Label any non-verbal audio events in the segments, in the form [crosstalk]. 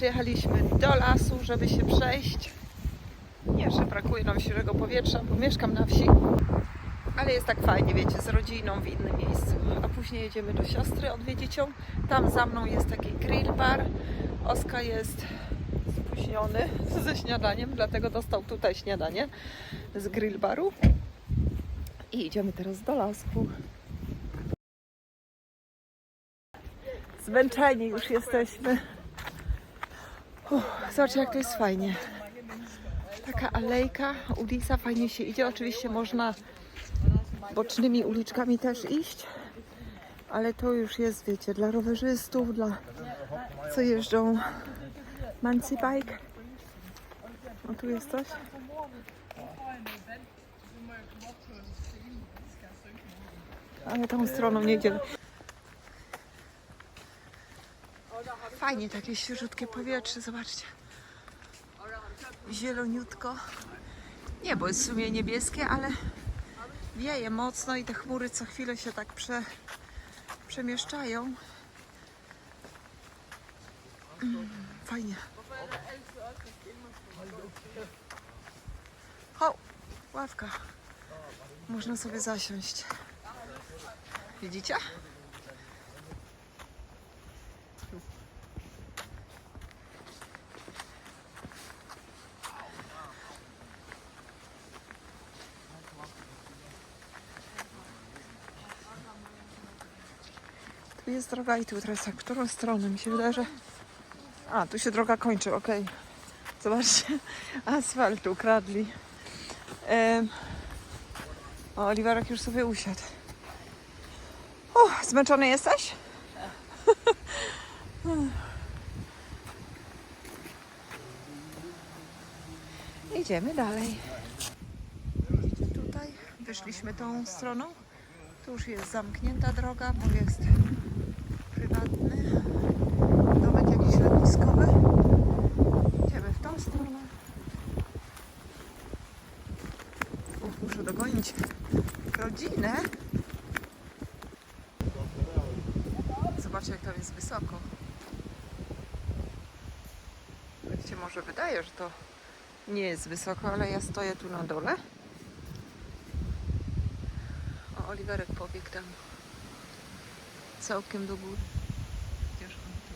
Przyjechaliśmy do lasu, żeby się przejść. Nie, że brakuje nam świeżego powietrza, bo mieszkam na wsi. Ale jest tak fajnie, wiecie, z rodziną w innym miejscu. A później jedziemy do siostry odwiedzić ją. Tam za mną jest taki grill bar. Oskar jest spóźniony [laughs] ze śniadaniem, dlatego dostał tutaj śniadanie z grill baru. I idziemy teraz do lasku. Zmęczeni już jesteśmy. Zobaczcie, jak to jest fajnie. Taka alejka, ulica, fajnie się idzie. Oczywiście można bocznymi uliczkami też iść, ale to już jest, wiecie, dla rowerzystów, dla co jeżdżą mancy bike. O, tu jest coś. Ale tą stroną nie idziemy. Fajnie, takie świeżutkie powietrze, zobaczcie. Zieloniutko. Niebo jest w sumie niebieskie, ale wieje mocno i te chmury co chwilę się tak prze, przemieszczają. Mm, Fajnie. O, ławka. Można sobie zasiąść. Widzicie? Jest droga i tu teraz tak, którą stronę? Mi się wydaje, że... A, tu się droga kończy, okej. Zobaczcie, [laughs] asfalt ukradli. Oliwerek już sobie usiadł. Zmęczony jesteś? [laughs] Idziemy dalej. Tutaj? Wyszliśmy tą stroną. Tu już jest zamknięta droga, bo jest letniskowy. Idziemy w tą stronę. Uf, muszę dogonić rodzinę. Zobaczcie, jak tam jest wysoko. Tak się może wydaje, że to nie jest wysoko, ale ja stoję tu na dole. O, Oliwerek pobiegł tam całkiem do góry. Gdzież on tu?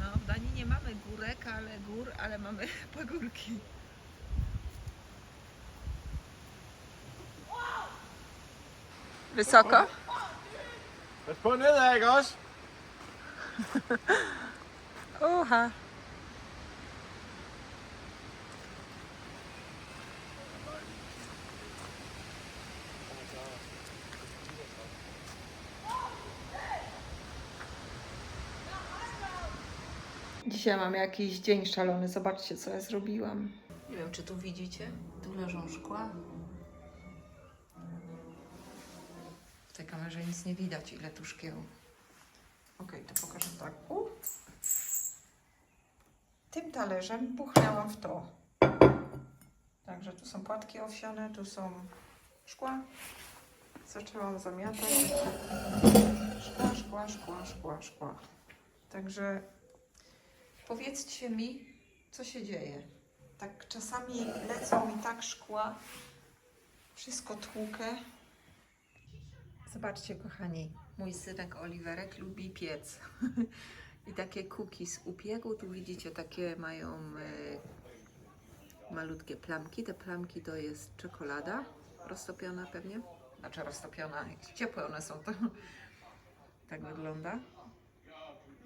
No, w Danii nie mamy górek, ale gór, ale mamy [laughs] pagórki. Wysoko? På nedad, ikke Dzisiaj mam jakiś dzień szalony. Zobaczcie, co ja zrobiłam. Nie wiem, czy tu widzicie. Tu leżą szkła. W tej kamerze nic nie widać, ile tu szkieł. Okej, to pokażę tak. U. Tym talerzem puchnęłam w to. Także tu są płatki owsiane, tu są szkła. Zaczęłam zamiatać. Szkła, szkła, szkła, szkła, szkła. Także powiedzcie mi, co się dzieje. Tak czasami lecą mi tak szkła, wszystko tłukę. Zobaczcie, kochani, mój synek Oliwerek lubi piec. [laughs] I takie cookies upiekł. Tu widzicie, takie mają e, malutkie plamki. Te plamki to jest czekolada roztopiona pewnie. Znaczy roztopiona, ciepłe one są, to [laughs] tak wygląda.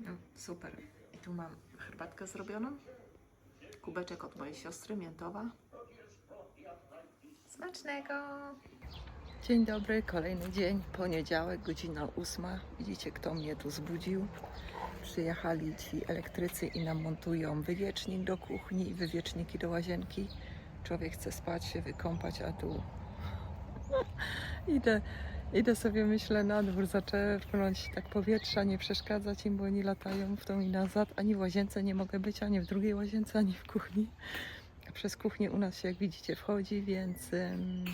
No, super. I tu mam herbatkę zrobioną. Kubeczek od mojej siostry, miętowa. Smacznego! Dzień dobry, kolejny dzień, poniedziałek, godzina ósma. Widzicie, kto mnie tu zbudził? Przyjechali ci elektrycy i nam montują wywiecznik do kuchni i wywieczniki do łazienki. Człowiek chce spać, się wykąpać, a tu [laughs] idę, idę sobie, myślę, na dwór, zaczerpnąć tak powietrza, nie przeszkadzać im, bo oni latają w tą i nazad. Ani w łazience nie mogę być, ani w drugiej łazience, ani w kuchni. Przez kuchnię u nas się, jak widzicie, wchodzi, więc... em,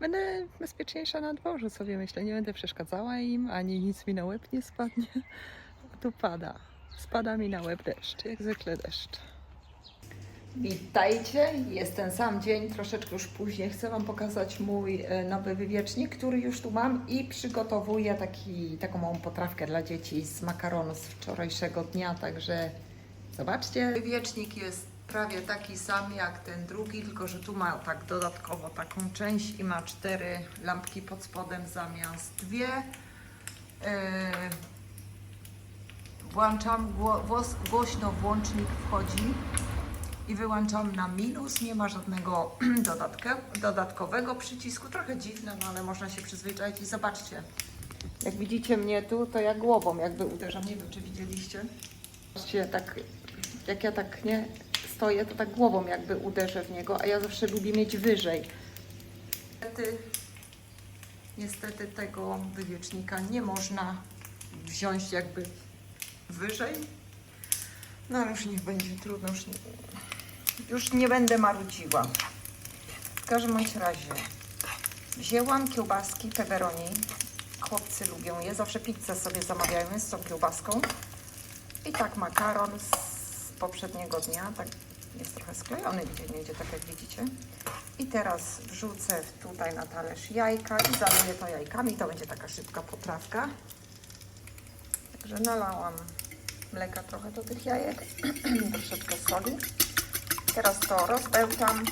będę bezpieczniejsza na dworzu sobie myślę. Nie będę przeszkadzała im, ani nic mi na łeb nie spadnie. A [laughs] tu pada. Spada mi na łeb deszcz, jak zwykle deszcz. Witajcie, jest ten sam dzień, troszeczkę już później. Chcę Wam pokazać mój e, nowy wywiecznik, który już tu mam i przygotowuję taki, taką małą potrawkę dla dzieci z makaronu z wczorajszego dnia, także zobaczcie. Wywiecznik jest prawie taki sam jak ten drugi, tylko że tu ma tak dodatkowo taką część i ma cztery lampki pod spodem zamiast dwie. Yy, włączam, głośno włącznik wchodzi i wyłączam na minus, nie ma żadnego [clears throat] dodatkę, dodatkowego przycisku, trochę dziwne, no ale można się przyzwyczaić i zobaczcie. Jak widzicie mnie tu, to ja głową jakby uderzam. Nie wiem, czy widzieliście. Zobaczcie, tak, jak ja tak nie stoję, to tak głową jakby uderzę w niego, a ja zawsze lubię mieć wyżej. Niestety, niestety tego wywiecznika nie można wziąć jakby wyżej. No już niech będzie trudno, już nie, już nie będę marudziła. W każdym bądź razie wzięłam kiełbaski pepperoni. Chłopcy lubią je, zawsze pizzę sobie zamawiają z tą kiełbaską. I tak makaron z poprzedniego dnia, tak jest trochę sklejony gdzie nie tak jak widzicie. I teraz wrzucę tutaj na talerz jajka i zaleję to jajkami. To będzie taka szybka potrawka. Także nalałam mleka trochę do tych jajek, [clears throat] troszeczkę soli. Teraz to rozbełtam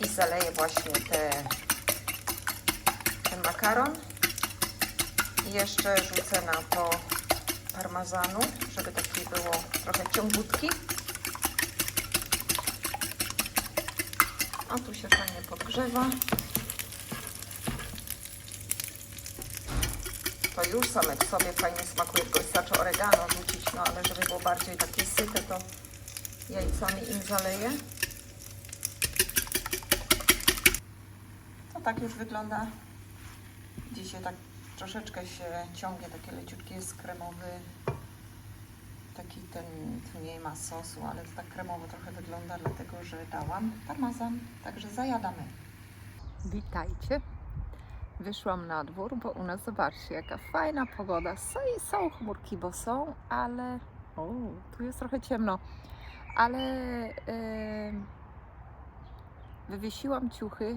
i zaleję właśnie te, ten makaron. I jeszcze rzucę na to parmazanu, żeby taki było trochę ciągutki. A tu się fajnie podgrzewa. To już samek sobie fajnie smakuje, tylko wystarczy oregano rzucić, no ale żeby było bardziej takie syte, to jajcami im zaleję. To tak już wygląda. Dzisiaj tak troszeczkę się ciągnie, takie leciutkie jest kremowy. Taki ten, tu nie ma sosu, ale to tak kremowo trochę wygląda, dlatego że dałam parmazan, także zajadamy. Witajcie. Wyszłam na dwór, bo u nas zobaczcie, jaka fajna pogoda. Są, są chmurki, bo są, ale. O, tu jest trochę ciemno. Ale wywiesiłam ciuchy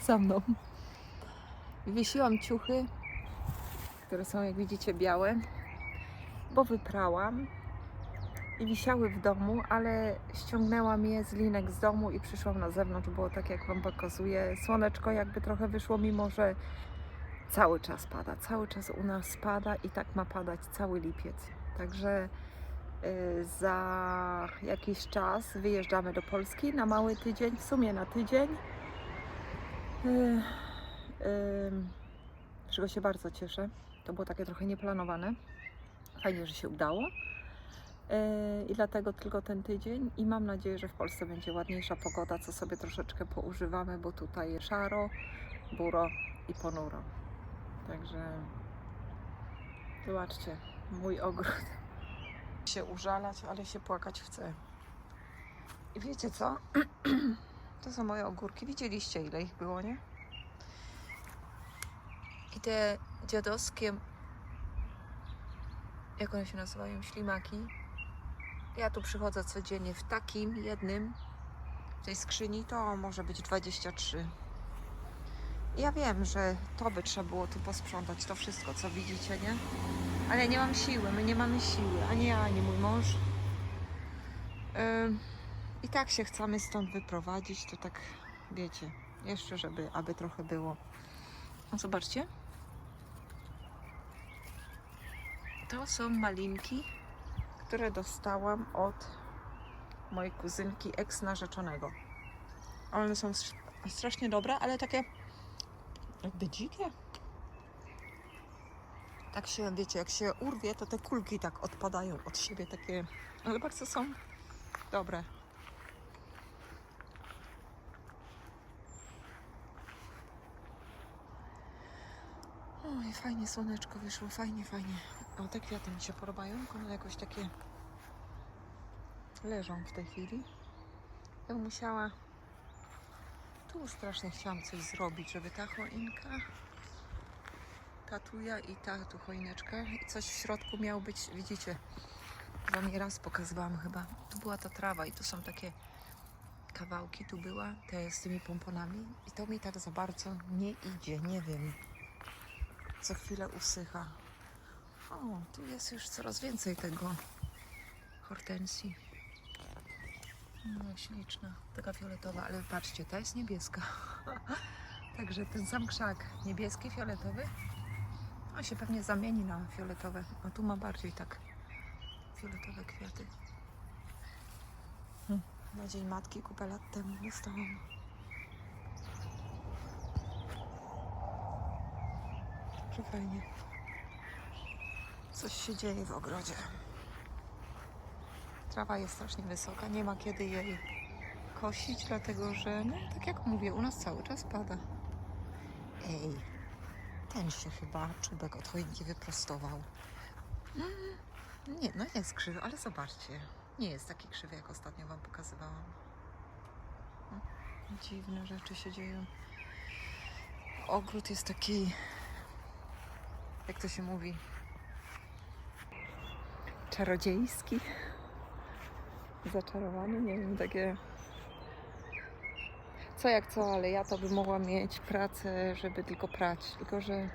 za mną. Wywiesiłam ciuchy, które są, jak widzicie, białe, bo wyprałam i wisiały w domu, ale ściągnęłam je z linek z domu i przyszłam na zewnątrz. Było tak, jak Wam pokazuję. Słoneczko jakby trochę wyszło, mimo że cały czas pada. Cały czas u nas pada i tak ma padać cały lipiec. Także za jakiś czas wyjeżdżamy do Polski na mały tydzień, w sumie na tydzień. Y, y, z czego się bardzo cieszę. To było takie trochę nieplanowane. Fajnie, że się udało. I dlatego tylko ten tydzień i mam nadzieję, że w Polsce będzie ładniejsza pogoda, co sobie troszeczkę poużywamy, bo tutaj jest szaro, buro i ponuro. Także zobaczcie, mój ogród. Się użalać, ale się płakać chce. I wiecie co? [clears throat] To są moje ogórki. Widzieliście ile ich było, nie? I te dziadowskie, jak one się nazywają, ślimaki. Ja tu przychodzę codziennie w takim jednym, w tej skrzyni, to może być 23. Ja wiem, że to by trzeba było tu posprzątać, to wszystko, co widzicie, nie? Ale nie mam siły, my nie mamy siły, ani ja, ani mój mąż. Ym, I tak się chcemy stąd wyprowadzić, to tak, wiecie, jeszcze, żeby, aby trochę było. No zobaczcie. To są malinki, które dostałam od mojej kuzynki ex-narzeczonego. One są st- strasznie dobre, ale takie jakby dzikie. Tak się, wiecie, jak się urwie, to te kulki tak odpadają od siebie, takie, ale bardzo są dobre. Oj, fajnie słoneczko wyszło, fajnie, fajnie. O, te kwiaty mi się podobają, one jakoś takie leżą w tej chwili. Ja musiała Tu strasznie chciałam coś zrobić, żeby ta choinka, ta tuja i ta tu choineczka i coś w środku miało być, widzicie, wam raz pokazywałam chyba. Tu była ta trawa i tu są takie kawałki, tu była te z tymi pomponami i to mi tak za bardzo nie idzie, nie wiem. Co chwilę usycha. O, tu jest już coraz więcej tego hortensji. No, śliczna, taka fioletowa, ale patrzcie, ta jest niebieska. [laughs] Także ten sam krzak, niebieski, fioletowy, on się pewnie zamieni na fioletowe. A tu ma bardziej tak fioletowe kwiaty. Hm, Na Dzień Matki kupę lat temu dostałam. Także fajnie. Coś się dzieje w ogrodzie. Trawa jest strasznie wysoka, nie ma kiedy jej kosić, dlatego że, no tak jak mówię, u nas cały czas pada. Ej, ten się chyba czubek od choinki wyprostował. Mm, Nie, no jest krzywy, ale zobaczcie, nie jest taki krzywy, jak ostatnio Wam pokazywałam. No, Dziwne rzeczy się dzieją. Ogród jest taki, jak to się mówi, czarodziejski zaczarowany, nie wiem, takie co jak co, ale ja to bym mogła mieć pracę, żeby tylko prać, tylko że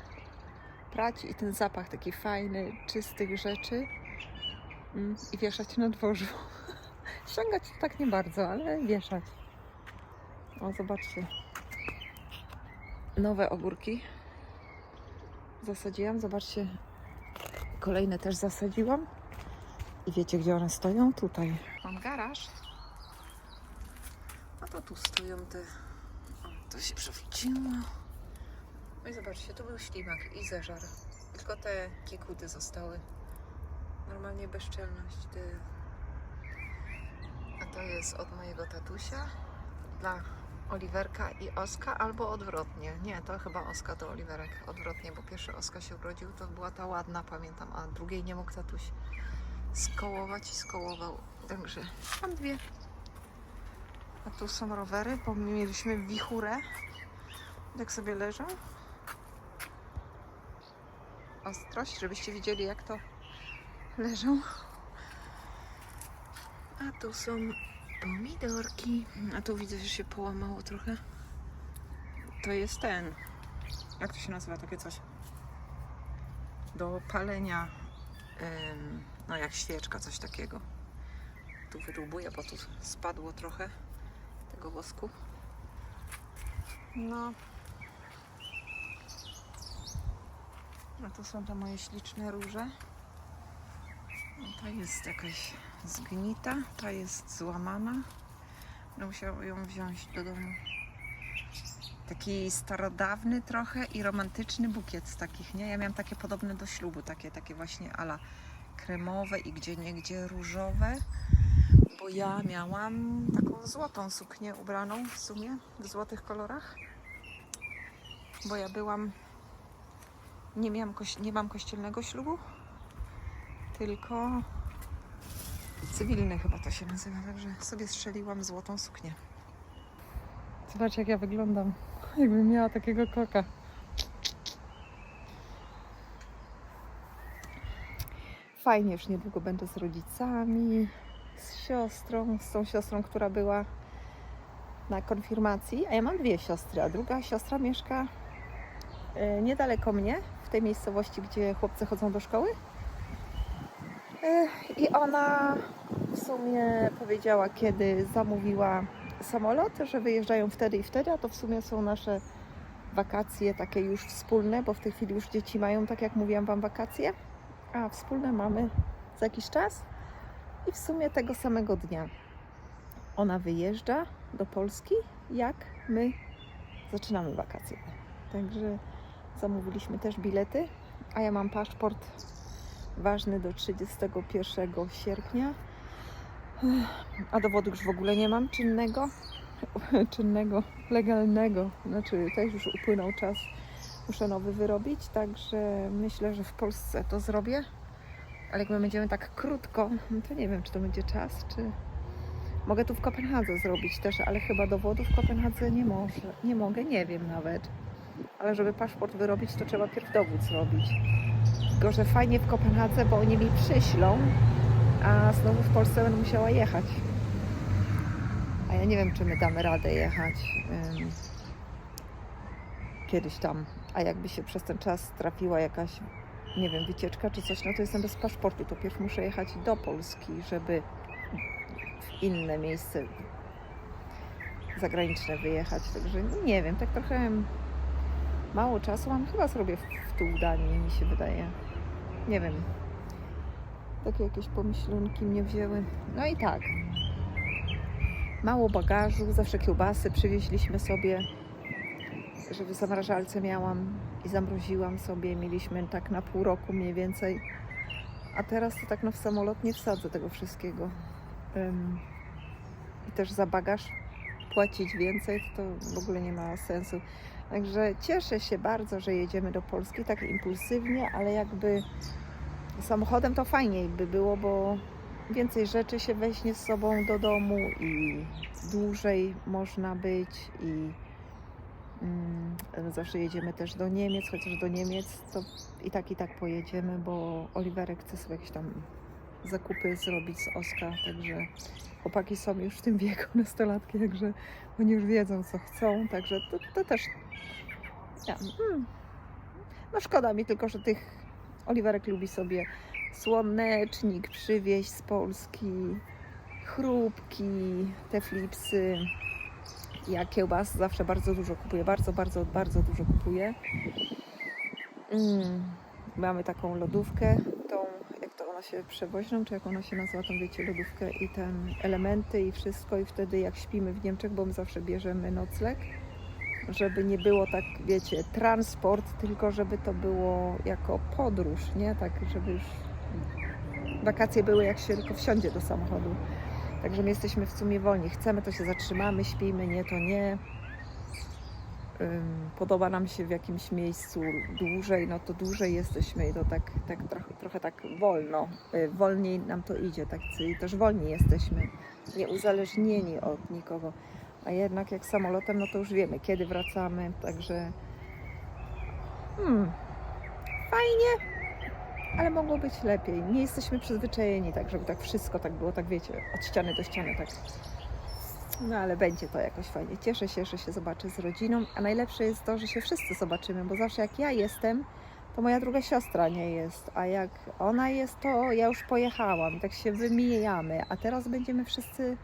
prać i ten zapach taki fajny, czystych rzeczy mm, i wieszać na dworzu. [laughs] Ściągać to tak nie bardzo, ale wieszać. O, zobaczcie. Nowe ogórki zasadziłam, zobaczcie. Kolejne też zasadziłam. I wiecie, gdzie one stoją? Tutaj. Mam garaż. A tu stoją te. O, to się przewróciło. No i zobaczcie, tu był ślimak i zeżar. Tylko te kiekuty zostały. Normalnie bezczelność. Te... A to jest od mojego tatusia dla Oliwerka i Oska, albo odwrotnie. Nie, to chyba Oska to Oliwerek. Odwrotnie, bo pierwszy Oska się urodził, to była ta ładna, pamiętam, a drugiej nie mógł tatuś skołować i skołował. Także mam dwie. A tu są rowery, bo my mieliśmy wichurę. Jak sobie leżą. Ostrość, żebyście widzieli jak to leżą. A tu są pomidorki. A tu widzę, że się połamało trochę. To jest ten. Jak to się nazywa takie coś? Do palenia. em, no jak świeczka, coś takiego. Tu wyrubuję, bo tu spadło trochę tego wosku. No. A tu są te moje śliczne róże. No, ta jest jakaś zgnita, ta jest złamana. Będę musiała ją wziąć do domu. Taki starodawny trochę i romantyczny bukiet z takich, nie? Ja miałam takie podobne do ślubu, takie, takie właśnie ala kremowe i gdzie niegdzie różowe. Bo ja miałam taką złotą suknię ubraną w sumie w złotych kolorach. Bo ja byłam. Nie, miałam nie mam kościelnego ślubu, tylko cywilny chyba to się nazywa. Także sobie strzeliłam złotą suknię. Zobacz, jak ja wyglądam. Jakbym miała takiego koka. Fajnie, już niedługo będę z rodzicami, z siostrą, z tą siostrą, która była na konfirmacji. A ja mam dwie siostry, a druga siostra mieszka e, niedaleko mnie, w tej miejscowości, gdzie chłopcy chodzą do szkoły. E, I ona w sumie powiedziała, kiedy zamówiła samolot, że wyjeżdżają wtedy i wtedy, a to w sumie są nasze wakacje takie już wspólne, bo w tej chwili już dzieci mają, tak jak mówiłam Wam, wakacje, a wspólne mamy za jakiś czas i w sumie tego samego dnia. Ona wyjeżdża do Polski, jak my zaczynamy wakacje. Także zamówiliśmy też bilety, a ja mam paszport ważny do 31 sierpnia, a dowodu już w ogóle nie mam czynnego, [laughs] czynnego, legalnego, znaczy też już upłynął czas, muszę nowy wyrobić, także myślę, że w Polsce to zrobię, ale jak my będziemy tak krótko, no to nie wiem, czy to będzie czas, czy, Mogę tu w Kopenhadze zrobić też, ale chyba dowodu w Kopenhadze nie może. Nie mogę, nie wiem nawet. Ale żeby paszport wyrobić, to trzeba pierw dowód zrobić. Tylko, że fajnie w Kopenhadze, bo oni mi przyślą, a znowu w Polsce będę musiała jechać. A ja nie wiem, czy my damy radę jechać ym, kiedyś tam. A jakby się przez ten czas trafiła jakaś, nie wiem, wycieczka czy coś, no to jestem bez paszportu. To pierw muszę jechać do Polski, żeby w inne miejsce zagraniczne wyjechać. Także nie wiem, tak trochę mało czasu mam. Chyba zrobię w, w tu Danii, mi się wydaje. Nie wiem. Takie jakieś pomyślunki mnie wzięły. No i tak. Mało bagażu, zawsze kiełbasy przywieźliśmy sobie, żeby w zamrażalce miałam i zamroziłam sobie. Mieliśmy tak na pół roku mniej więcej. A teraz to tak no w samolot nie wsadzę tego wszystkiego. I też za bagaż płacić więcej, to w ogóle nie ma sensu. Także cieszę się bardzo, że jedziemy do Polski tak impulsywnie, ale jakby samochodem to fajniej by było, bo więcej rzeczy się weźmie z sobą do domu i dłużej można być i zawsze jedziemy też do Niemiec, chociaż do Niemiec to i tak i tak pojedziemy, bo Oliwerek chce sobie jakieś tam zakupy zrobić z Oska, także chłopaki są już w tym wieku [laughs] nastolatki, także oni już wiedzą co chcą, także to, to też ja, mm, no szkoda mi tylko, że tych Oliwerek lubi sobie słonecznik przywieźć z Polski, chrupki, te flipsy. Ja kiełbas zawsze bardzo dużo kupuję, bardzo, bardzo, bardzo dużo kupuję. Mm, mamy taką lodówkę, tą, jak to ona się przewoźną, czy jak ona się nazywa, tą wiecie, lodówkę i ten elementy i wszystko i wtedy jak śpimy w Niemczech, bo my zawsze bierzemy nocleg, żeby nie było tak, wiecie, transport, tylko żeby to było jako podróż, nie? Tak, żeby już wakacje były jak się tylko wsiądzie do samochodu. Także my jesteśmy w sumie wolni. Chcemy, to się zatrzymamy, śpimy, nie, to nie. Podoba nam się w jakimś miejscu dłużej, no to dłużej jesteśmy i to tak, tak trochę, trochę tak wolno. Y, Wolniej nam to idzie, tak też wolni jesteśmy. Nie uzależnieni od nikogo. A jednak jak samolotem, no to już wiemy, kiedy wracamy, także hmm, fajnie, ale mogło być lepiej. Nie jesteśmy przyzwyczajeni tak, żeby tak wszystko tak było, tak wiecie, od ściany do ściany, tak. No ale będzie to jakoś fajnie. Cieszę się, że się zobaczę z rodziną, a najlepsze jest to, że się wszyscy zobaczymy, bo zawsze jak ja jestem, to moja druga siostra nie jest, a jak ona jest, to ja już pojechałam tak się wymijamy, a teraz będziemy wszyscy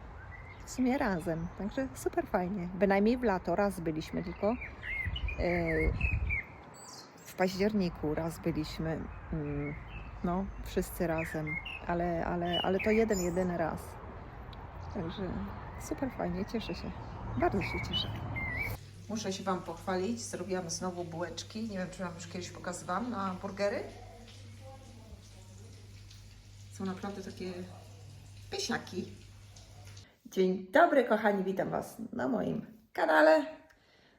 w sumie razem, także super fajnie. Bynajmniej w lato raz byliśmy tylko. Yy, październiku raz byliśmy, mm, no, wszyscy razem, ale, ale, ale to jeden, jedyny raz. Także super fajnie, cieszę się. Bardzo się cieszę. Muszę się Wam pochwalić, zrobiłam znowu bułeczki. Nie wiem, czy Wam już kiedyś pokazywałam na burgery. Są naprawdę takie pysiaki. Dzień dobry, kochani, witam Was na moim kanale.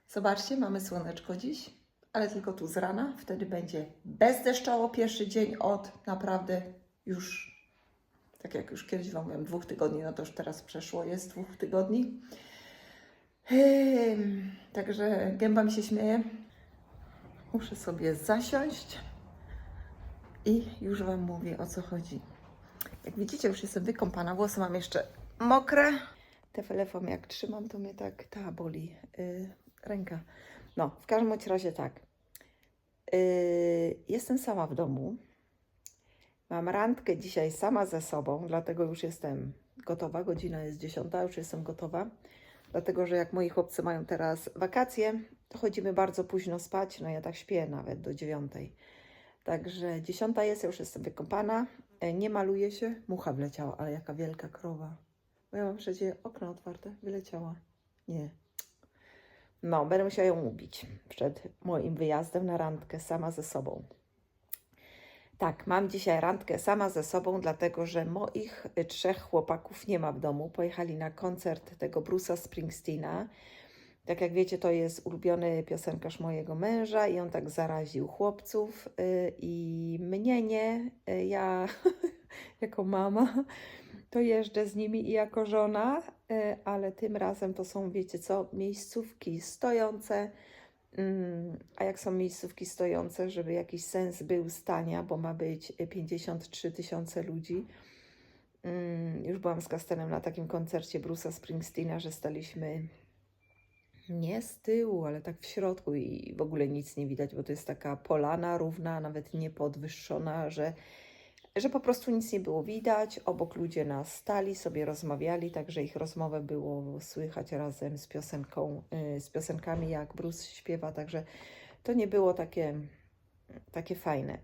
Zobaczcie, mamy słoneczko dziś, ale tylko tu z rana. Wtedy będzie bezdeszczowo pierwszy dzień od naprawdę już, tak jak już kiedyś Wam mówiłam, dwóch tygodni, no to już teraz przeszło, jest dwóch tygodni. Ehm, Także gęba mi się śmieje. Muszę sobie zasiąść i już Wam mówię o co chodzi. Jak widzicie, już jestem wykąpana, włosy mam jeszcze mokre. Te telefon jak trzymam, to mnie tak ta boli yy, ręka. No, w każdym razie tak. Yy, jestem sama w domu. Mam randkę dzisiaj sama ze sobą, dlatego już jestem gotowa. Godzina jest dziesiąta, już jestem gotowa. Dlatego, że jak moi chłopcy mają teraz wakacje, to chodzimy bardzo późno spać. No ja tak śpię nawet do dziewiątej. Także dziesiąta jest, ja już jestem wykąpana. E, Nie maluje się. Mucha wleciała, ale jaka wielka krowa. Bo ja mam przecież okno otwarte. Wyleciała. Nie. No, będę musiała ją ubić przed moim wyjazdem na randkę sama ze sobą. Tak, mam dzisiaj randkę sama ze sobą, dlatego że moich trzech chłopaków nie ma w domu. Pojechali na koncert tego Bruce'a Springsteena. Tak jak wiecie, to jest ulubiony piosenkarz mojego męża i on tak zaraził chłopców y, i mnie nie. Y, Ja [laughs] jako mama to jeżdżę z nimi i jako żona, e, ale tym razem to są, wiecie co, miejscówki stojące. Mm, A jak są miejscówki stojące, żeby jakiś sens był stania, bo ma być 53 tysiące ludzi. Mm, Już byłam z Kastenem na takim koncercie Bruce'a Springsteena, że staliśmy nie z tyłu, ale tak w środku i w ogóle nic nie widać, bo to jest taka polana równa, nawet nie podwyższona, że, że po prostu nic nie było widać. Obok ludzie nas stali, sobie rozmawiali, także ich rozmowę było słychać razem z piosenką, y, z piosenkami, jak Bruce śpiewa, także to nie było takie, takie fajne.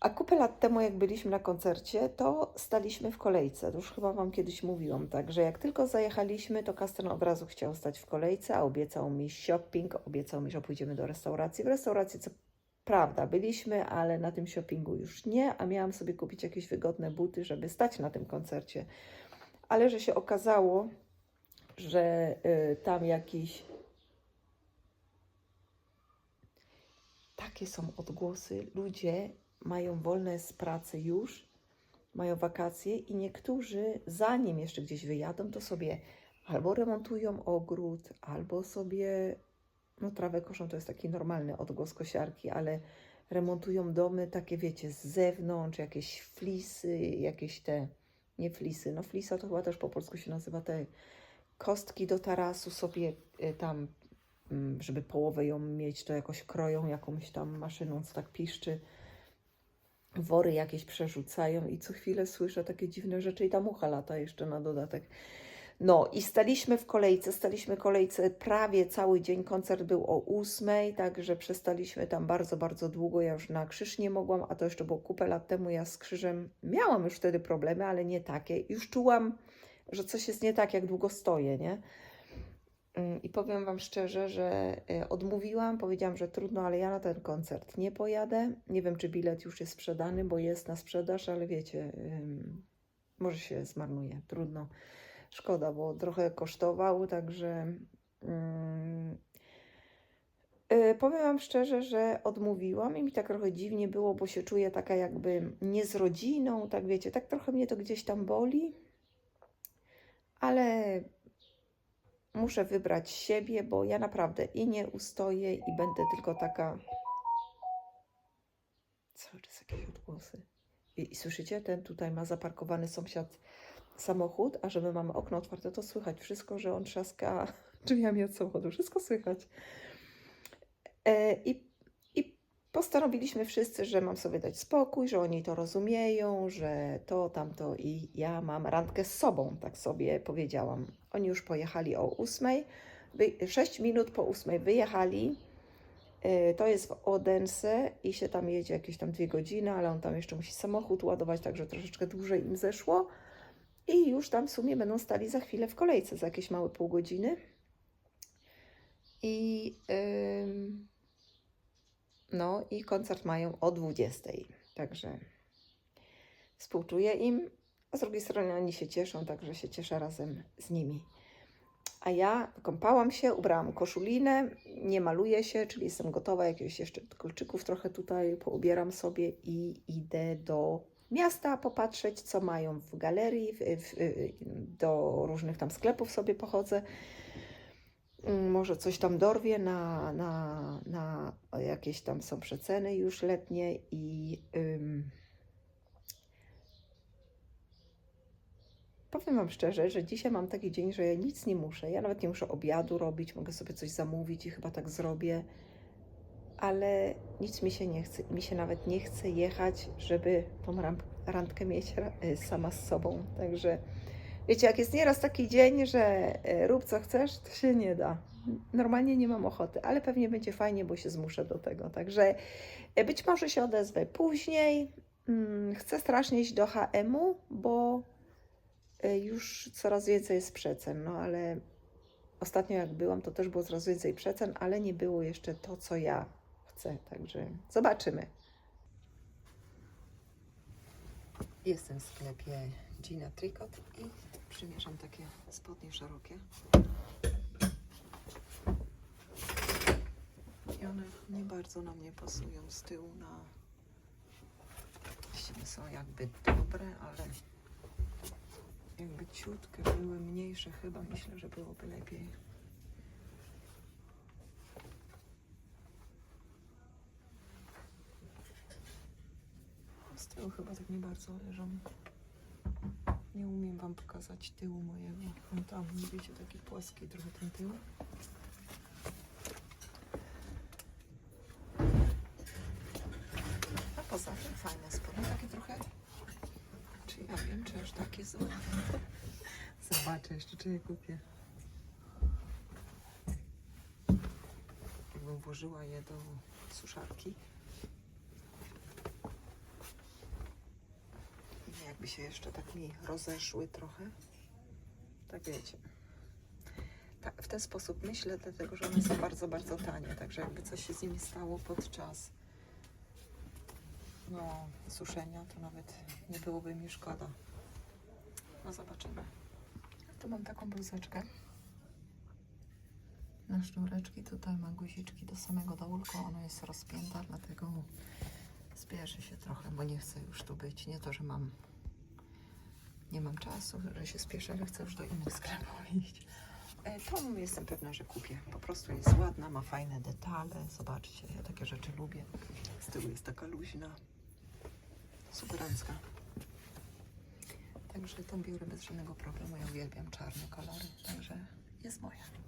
A kupę lat temu, jak byliśmy na koncercie, to staliśmy w kolejce. To już chyba Wam kiedyś mówiłam, także jak tylko zajechaliśmy, to Kasten od razu chciał stać w kolejce, a obiecał mi shopping, obiecał mi, że pójdziemy do restauracji. W restauracji, co prawda, byliśmy, ale na tym shoppingu już nie, a miałam sobie kupić jakieś wygodne buty, żeby stać na tym koncercie. Ale że się okazało, że y, tam jakiś takie są odgłosy. Ludzie mają wolne z pracy już, mają wakacje i niektórzy, zanim jeszcze gdzieś wyjadą, to sobie albo remontują ogród, albo sobie, no trawę koszą, to jest taki normalny odgłos kosiarki, ale remontują domy takie, wiecie, z zewnątrz, jakieś flisy, jakieś te, nie flisy, no flisa to chyba też po polsku się nazywa te kostki do tarasu sobie y, tam, mm, żeby połowę ją mieć, to jakoś kroją jakąś tam maszyną, co tak piszczy. Wory jakieś przerzucają i co chwilę słyszę takie dziwne rzeczy i ta mucha lata jeszcze na dodatek. No i staliśmy w kolejce, staliśmy kolejce prawie cały dzień. Koncert był o ósmej, także przestaliśmy tam bardzo, bardzo długo. Ja już na krzyż nie mogłam, a to jeszcze było kupę lat temu. Ja z krzyżem miałam już wtedy problemy, ale nie takie. Już czułam, że coś jest nie tak, jak długo stoję, nie? Mm, I powiem Wam szczerze, że e, odmówiłam, powiedziałam, że trudno, ale ja na ten koncert nie pojadę. Nie wiem, czy bilet już jest sprzedany, bo jest na sprzedaż, ale wiecie, może się zmarnuje. Trudno. Szkoda, bo trochę kosztował, także. e, Powiem Wam szczerze, że odmówiłam i mi tak trochę dziwnie było, bo się czuję taka jakby nie z rodziną, tak wiecie, tak trochę mnie to gdzieś tam boli, ale muszę wybrać siebie, bo ja naprawdę i nie ustoję i będę tylko taka. Cały czas jakieś odgłosy. I, I słyszycie, ten tutaj ma zaparkowany sąsiad samochód, a że my mamy okno otwarte, to słychać wszystko, że on trzaska [laughs] drzwiami od samochodu. Wszystko słychać. E, i, I postanowiliśmy wszyscy, że mam sobie dać spokój, że oni to rozumieją, że to, tamto i ja mam randkę z sobą, tak sobie powiedziałam. Oni już pojechali o ósmej, wy- sześć minut po ósmej wyjechali. E, To jest w Odense i się tam jedzie jakieś tam dwie godziny, ale on tam jeszcze musi samochód ładować, także troszeczkę dłużej im zeszło. I już tam w sumie będą stali za chwilę w kolejce, za jakieś małe pół godziny. I ym, no i koncert mają o 20. Także współczuję im, a z drugiej strony oni się cieszą, także się cieszę razem z nimi. A ja kąpałam się, ubrałam koszulinę, nie maluję się, czyli jestem gotowa, jakieś jeszcze kolczyków trochę tutaj poubieram sobie i idę do miasta popatrzeć, co mają w galerii, w, w, do różnych tam sklepów sobie pochodzę. Mm, Może coś tam dorwie na, na, na jakieś tam są przeceny już letnie i ym, powiem Wam szczerze, że dzisiaj mam taki dzień, że ja nic nie muszę. Ja nawet nie muszę obiadu robić, mogę sobie coś zamówić i chyba tak zrobię, ale nic mi się nie chce. Mi się nawet nie chce jechać, żeby tą randkę mieć y, sama z sobą. Także wiecie, jak jest nieraz taki dzień, że y, rób co chcesz, to się nie da. Normalnie nie mam ochoty, ale pewnie będzie fajnie, bo się zmuszę do tego. Także y, być może się odezwę później. Mm, Chcę strasznie iść do HM-u, bo już coraz więcej jest przecen, no ale ostatnio jak byłam, to też było coraz więcej przecen, ale nie było jeszcze to, co ja chcę, także zobaczymy. Jestem w sklepie Gina Tricot i przymierzam takie spodnie szerokie. I one nie bardzo na mnie pasują z tyłu na... Są jakby dobre, ale Jakby ciutkę były mniejsze, chyba myślę, że byłoby lepiej. Z tyłu chyba tak nie bardzo leżą. Nie umiem wam pokazać tyłu mojego. On tam, nie wiecie, taki płaski trochę ten tył. A poza tym fajne spodnie, takie trochę. Czy ja wiem, czy aż takie. [laughs] Zobaczę jeszcze, czy je kupię. Jakbym włożyła je do suszarki. I Jakby się jeszcze tak mi rozeszły trochę. Tak wiecie. W ten sposób myślę, dlatego że one są bardzo, bardzo tanie. Także jakby coś się z nimi stało podczas no, suszenia, to nawet nie byłoby mi szkoda. No zobaczymy. Tu mam taką bluzeczkę. Na sznureczki tutaj ma guziczki do samego dołka. Ona jest rozpięta, dlatego spieszę się trochę, bo nie chcę już tu być. Nie to, że mam nie mam czasu, że się spieszę, ale chcę już do innych sklepów iść. E, Tą jestem pewna, że kupię. Po prostu jest ładna, ma fajne detale. Zobaczcie, ja takie rzeczy lubię. Z tyłu jest taka luźna. Superancka. Także tą biorę bez żadnego problemu. Ja uwielbiam czarne kolory, także jest moja.